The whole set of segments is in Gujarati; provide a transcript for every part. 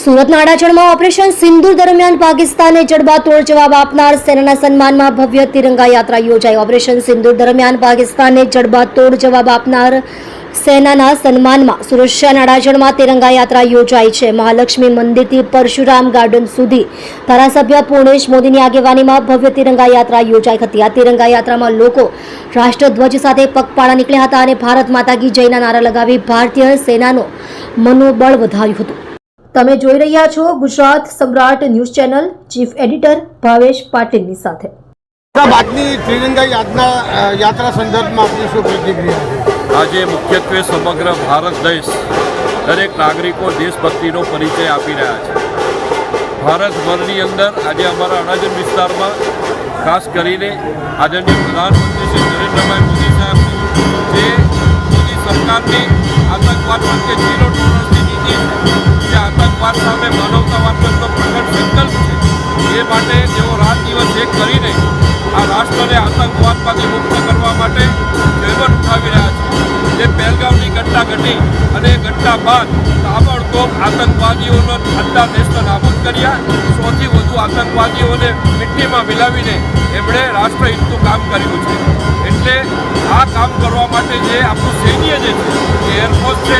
સુરતના અડાજણમાં ઓપરેશન સિંદૂર દરમિયાન પાકિસ્તાને જડબાતોડ જવાબ આપનાર સેનાના સન્માનમાં ભવ્ય તિરંગા યાત્રા યોજાઈ. ઓપરેશન સિંદૂર દરમિયાન પાકિસ્તાને જડબાતોડ જવાબ આપનાર સેનાના સન્માનમાં સુરક્ષાના અડાજણમાં તિરંગા યાત્રા યોજાઈ છે. મહાલક્ષ્મી મંદિરથી પરશુરામ ગાર્ડન સુધી ધારાસભ્ય પૂર્ણેશ મોદીની આગેવાનીમાં ભવ્ય તિરંગા યાત્રા યોજાઈ હતી. આ તિરંગા યાત્રામાં લોકો રાષ્ટ્રધ્વજ સાથે પગપાળા નીકળ્યા હતા અને ભારત માતા કી જયના નારા લગાવી ભારતીય સેનાનો મનોબળ વધાર્યું હતું. તમે જોઈ રહ્યા છો Gujarat Samrat news channel chief editor Bhavesh પાટીલની સાથે. બાદની ત્રિરંગા યાત્રા યાત્રા સંદર્ભમાં આપની શું પ્રતિક્રિયા આજે મુખ્યત્વે સમગ્ર ભારત દેશ દરેક નાગરિકો દેશભક્તિનો પરિચય આપી રહ્યા છે. ભારતભરની અંદર આજે અમારા અડાજણ વિસ્તારમાં ખાસ કરીને આદરણીય પ્રધાનમંત્રી શ્રી નરેન્દ્રભાઈ મોદી સાહેબ જે મોદી સરકારની આતંકવાદ પ્રત્યે ઝીરો ટોલરન્સની જે આતંકવાદ સામે માનવતાવાદનો પ્રગટ સંકલ્પ છે. એ માટે તેઓ રાત દિવસ એક કરીને આ રાષ્ટ્રને આતંકવાદમાંથી મુક્ત કરવા માટે જહેમત ઉઠાવી રહ્યા છે. જે પહેલગામની ઘટના ઘટી અને એ ઘટના બાદ તાબડતોબ આતંકવાદીઓનો આટલા દેશને નાબૂદ કર્યા. સૌથી વધુ આતંકવાદીઓને મિટ્ટીમાં મિલાવીને એમણે રાષ્ટ્રહિતનું કામ કર્યું છે. એટલે આ કામ કરવા માટે જે આપણું સૈન્ય જે છે, એ એરફોર્સ છે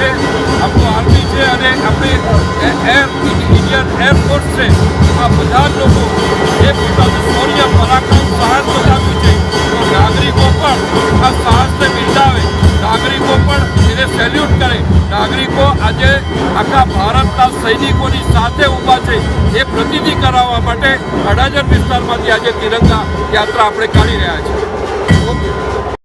છે આપણું આર્મી છે અને આપણી એર ઇન્ડિયન એરફોર્સ છે. આ બધા જ લોકો જે પોતાનું શૌર્ય પરાક્રમ સાહસ બતાવ્યું છે. તો નાગરિકો પણ આ સાહસને બિરદાવે. નાગરિકો પણ એને સેલ્યુટ કરે. નાગરિકો આજે આખા ભારતના સૈનિકોની સાથે ઊભા છે. એ પ્રતિનિધિ કરાવવા માટે અડાજણ વિસ્તારમાંથી આજે તિરંગા યાત્રા આપણે કાઢી રહ્યા છીએ. ઓકે